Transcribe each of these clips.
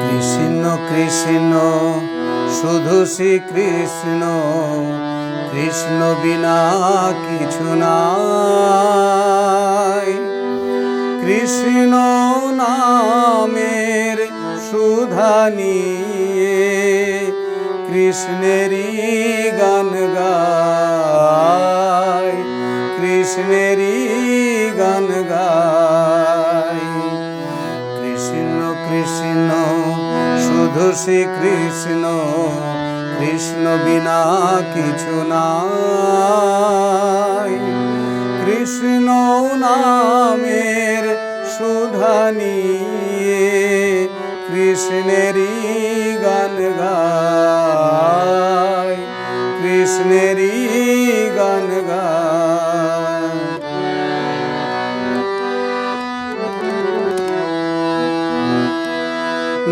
কৃষ্ণ কৃষ্ণ, শুধু শ্রী কৃষ্ণ কৃষ্ণ বিনা কিছু নাই। কৃষ্ণ নামের সুধা নিয়ে কৃষ্ণেরই গান গায়, কৃষ্ণেরই গান গায়। কৃষ্ণ, শুধু শ্রীকৃষ্ণ, কৃষ্ণ কৃষ্ণ বিনা কিছু না কৃষ্ণ নামের সুধা নিয়ে কৃষ্ণেরই গান গায়।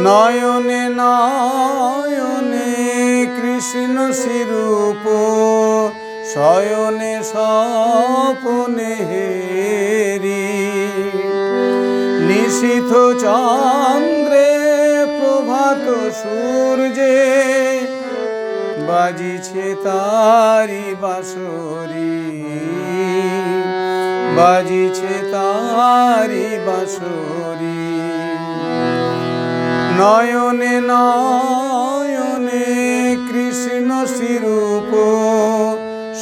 নয়নে নয়নে কৃষ্ণ শিরূপ শয়নে স্বপনে হেরি। নিশীথ চন্দ্রে প্রভাত সূর্যে বাজিছে তারি বাসরি বাজিছে তারি বাসরি নয়নে নয়নে কৃষ্ণ শিরূপ,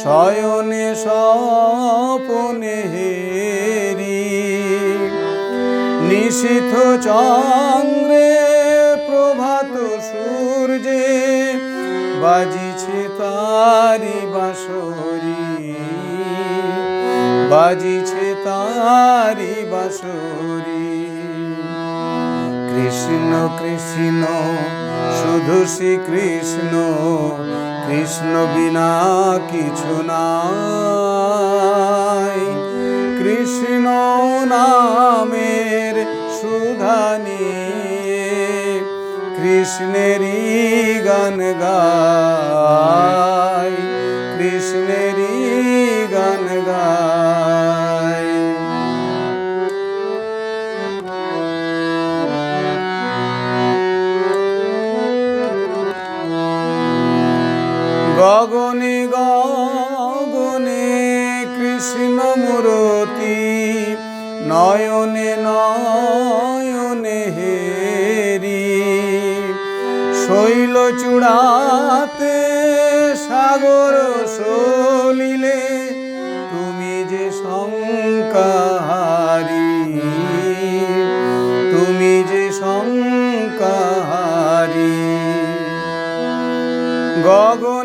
শয়নে স্বপনে হেরি। নিশীথ চন্দ্রে প্রভাত সূর্যে বাজিছে তারি বাসরি বাজিছে তারি বাসরি কৃষ্ণ কৃষ্ণ, শুধু শ্রী কৃষ্ণ কৃষ্ণ বিনা কিছু নাই। কৃষ্ণ নামের সুধানী কৃষ্ণেরই গান গায়। গগনে গগনে কৃষ্ণ মূরতি, নয়নে নয়নে হেরি। শৈল চূড়াতে সাগর সলিলে, তুমি যে শঙ্কাহারি, তুমি যে শঙ্কাহারি। গগনে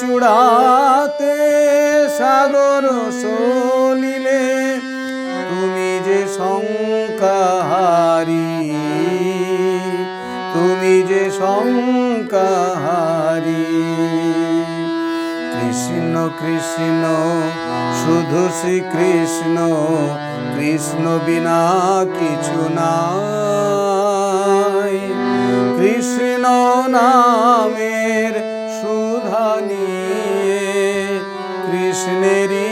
চূড়াতে সাগর সলিলে, তুমি যে শঙ্কাহারি, তুমি যে শঙ্কাহারি। কৃষ্ণ কৃষ্ণ, শুধু শ্রী কৃষ্ণ বিনা কিছু নাই কৃষ্ণেরই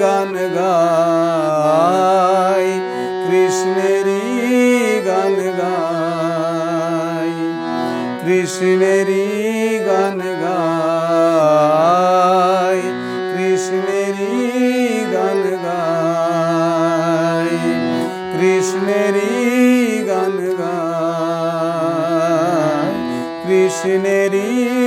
গান গায় কৃষ্ণেরই গান গায় কৃষ্ণেরই গান গায় কৃষ্ণেরই গান গায় কৃষ্ণেরই গান গায় কৃষ্ণেরই